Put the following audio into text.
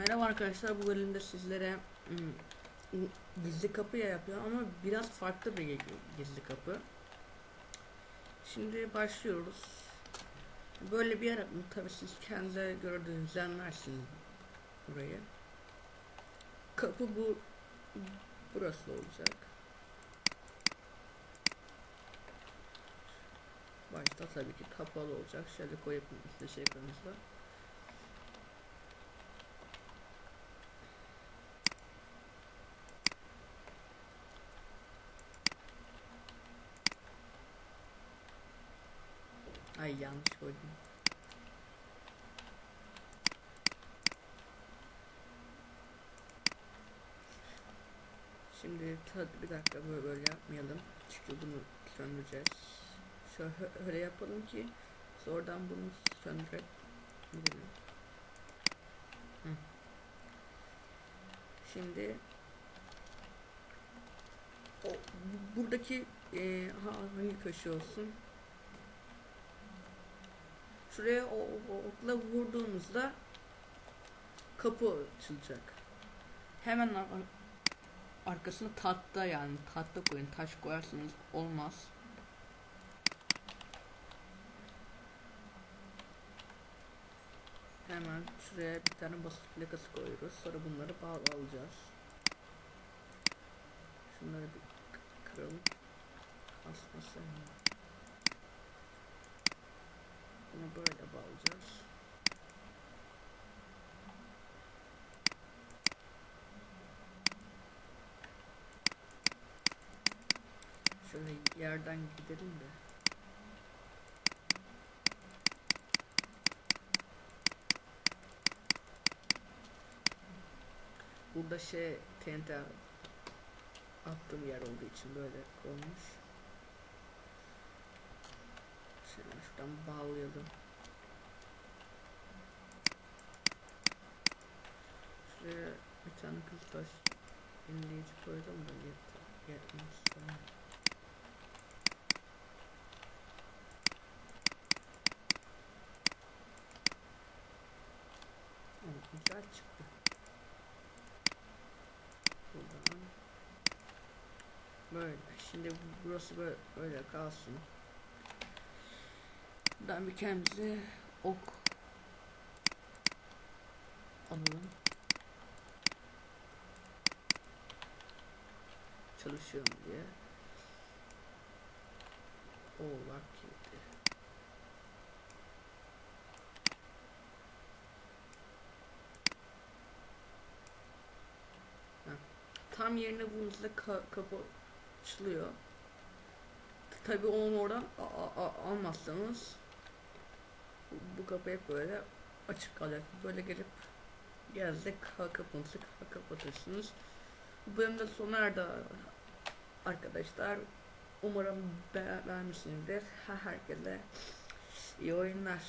Merhaba arkadaşlar bu bölümde sizlere ım, gizli kapı yapıyor ama biraz farklı bir gizli kapı. Şimdi başlıyoruz. Böyle bir yer yaptım. Tabii siz kendinize göre düzenlersiniz burayı. Kapı bu burası olacak. Başta tabii ki kapalı olacak. Şöyle koyup işte ekranınızda. Ay yanlış koydum. Şimdi bir dakika böyle, böyle yapmayalım. Çünkü bunu söndüreceğiz. Şöyle yapalım ki sonradan bunu söndürebilirim. Hı. Şimdi o buradaki e, hangi köşe olsun? Şuraya o, o okla vurduğumuzda kapı açılacak. Hemen ar arkasına tahta yani tahta koyun. Taş koyarsanız olmaz. Hemen şuraya bir tane basınç plakası koyuyoruz. Sonra bunları bağlayacağız. Şunları bir kıralım. Kasmasın. Bunu böyle bağlayacağız. Şöyle yerden gidelim de. Burada şey TNT attığım yer olduğu için böyle olmuş. Şöyle şuradan bağlayalım. Şuraya bir tane kıztaş inleyici koydum da yeter. Yetmez sonra. Evet, güzel çıktı. Buradan. Böyle. Şimdi burası böyle, böyle kalsın. Buradan bir kendimize ok alalım. Çalışıyorum diye. Oğlak. Heh. Tam yerine vurduğunuzda ka kapı. Tabi onu oradan almazsanız bu, kapı hep böyle açık kalacak. Böyle gelip gezde kapınızı kapatırsınız. Bu bölümde sona erdi arkadaşlar. Umarım beğenmişsinizdir. Herkese iyi oyunlar.